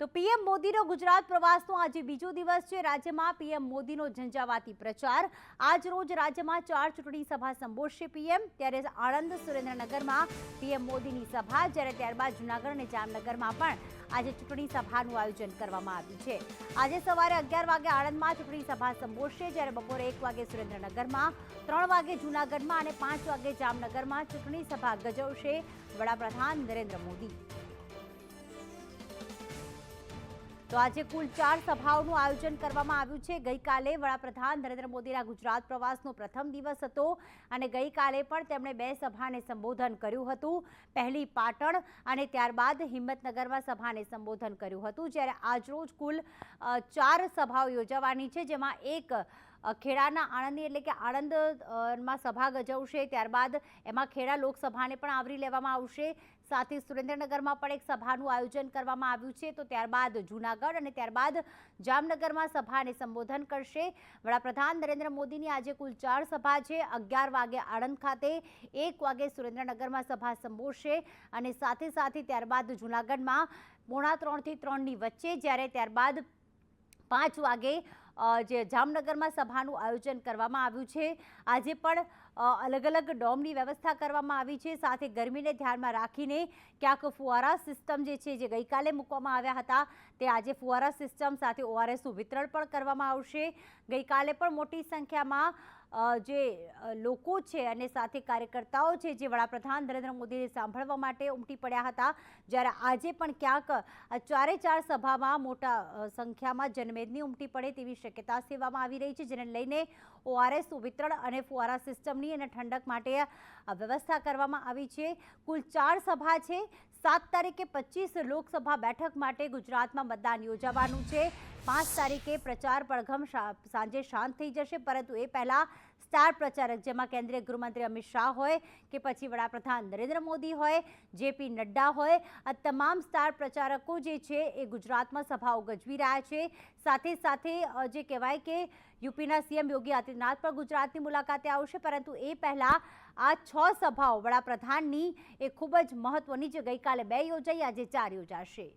તો પીએમ મોદીનો ગુજરાત પ્રવાસનો આજે બીજો દિવસ છે. રાજ્યમાં પીએમ મોદીનો ઝંઝાવાતી પ્રચાર. આજ રોજ રાજ્યમાં ચાર ચૂંટણી સભા સંબોધશે પીએમ. ત્યારે આણંદ સુરેન્દ્રનગરમાં પીએમ મોદીની સભા, જ્યારે ત્યારબાદ જૂનાગઢ અને જામનગરમાં પણ આજે ચૂંટણી સભાનું આયોજન કરવામાં આવ્યું છે. આજે સવારે અગિયાર વાગે આણંદમાં ચૂંટણી સભા સંબોધશે, જ્યારે બપોરે એક વાગે સુરેન્દ્રનગરમાં, ત્રણ વાગે જૂનાગઢમાં અને પાંચ વાગે જામનગરમાં ચૂંટણી સભા ગજવશે વડાપ્રધાન નરેન્દ્ર મોદી. તો આજે કુલ ચાર સભાઓનું આયોજન કરવામાં આવ્યું છે. ગઈકાલે વડાપ્રધાન નરેન્દ્ર મોદીના ગુજરાત પ્રવાસનો પ્રથમ દિવસ હતો અને ગઈકાલે પણ તેમણે બે સભાને સંબોધન કર્યું હતું. પહેલી પાટણ અને ત્યારબાદ હિંમતનગરમાં સભાને સંબોધન કર્યું હતું. જ્યારે આજરોજ કુલ ચાર સભાઓ યોજાવાની છે, જેમાં એક ખેડાના આણંદની એટલે કે આણંદમાં સભા ગજવશે. ત્યારબાદ એમાં ખેડા લોકસભાને પણ આવરી લેવામાં આવશે. સાથે સુરેન્દ્રનગરમાં પણ એક સભાનું આયોજન કરવામાં આવ્યું છે. તો ત્યારબાદ જૂનાગઢ અને ત્યારબાદ જામનગરમાં સભાને સંબોધન કરશે. વડાપ્રધાન નરેન્દ્ર મોદીની આજે કુલ ચાર સભા છે. અગિયાર વાગે આણંદ ખાતે, એક વાગે સુરેન્દ્રનગરમાં સભા સંબોધશે અને સાથે સાથે ત્યારબાદ જૂનાગઢમાં પોણા ત્રણથી ત્રણની વચ્ચે, જ્યારે ત્યારબાદ પાંચ વાગે જે જામનગરમાં સભાનું આયોજન કરવામાં આવ્યું છે. આજે પણ અલગ અલગ ડોમની વ્યવસ્થા કરવામાં આવી છે. સાથે ગરમીને ધ્યાનમાં રાખીને ક્યાંક ફુવારા સિસ્ટમ જે છે, જે ગઈકાલે મૂકવામાં આવ્યા હતા, તે આજે ફુવારા સિસ્ટમ સાથે ઓઆરએસનું વિતરણ પણ કરવામાં આવશે. ગઈકાલે પણ મોટી સંખ્યામાં જે લોકો છે અને સાથે કાર્યકર્તાઓ છે જે વડાપ્રધાન નરેન્દ્ર મોદીને સાંભળવા માટે ઉમટી પડ્યા હતા, જ્યારે આજે પણ ક્યાંક ચારે ચાર સભામાં મોટા સંખ્યામાં જનમેદની ઉમટી પડે તેવી શક્યતા સેવામાં આવી રહી છે, જેને લઈને ઓઆરએસ વિતરણ અને ફુવારા સિસ્ટમની અને ઠંડક માટે વ્યવસ્થા કરવામાં આવી છે. કુલ ચાર સભા છે. સાત તારીખે પચીસ લોકસભા બેઠક માટે ગુજરાતમાં મતદાન યોજાવાનું છે. પાંચ તારીખે પ્રચાર પડઘમ સાંજે શાંત થઈ જશે, પરંતુ એ પહેલાં સ્ટાર પ્રચારક, જેમાં કેન્દ્રીય ગૃહમંત્રી અમિત શાહ હોય કે પછી વડાપ્રધાન નરેન્દ્ર મોદી હોય, જેપી નડ્ડા હોય, આ તમામ સ્ટાર પ્રચારકો જે છે એ ગુજરાતમાં સભાઓ ગજવી રહ્યા છે. સાથે સાથે જે કહેવાય કે યુપીના સીએમ યોગી આદિત્યનાથ પણ ગુજરાતની મુલાકાતે આવશે, પરંતુ એ પહેલાં આ છ સભાઓ વડાપ્રધાનની એ ખૂબ જ મહત્વની જે ગઈકાલે બે યોજાઈ, આજે ચાર યોજાશે.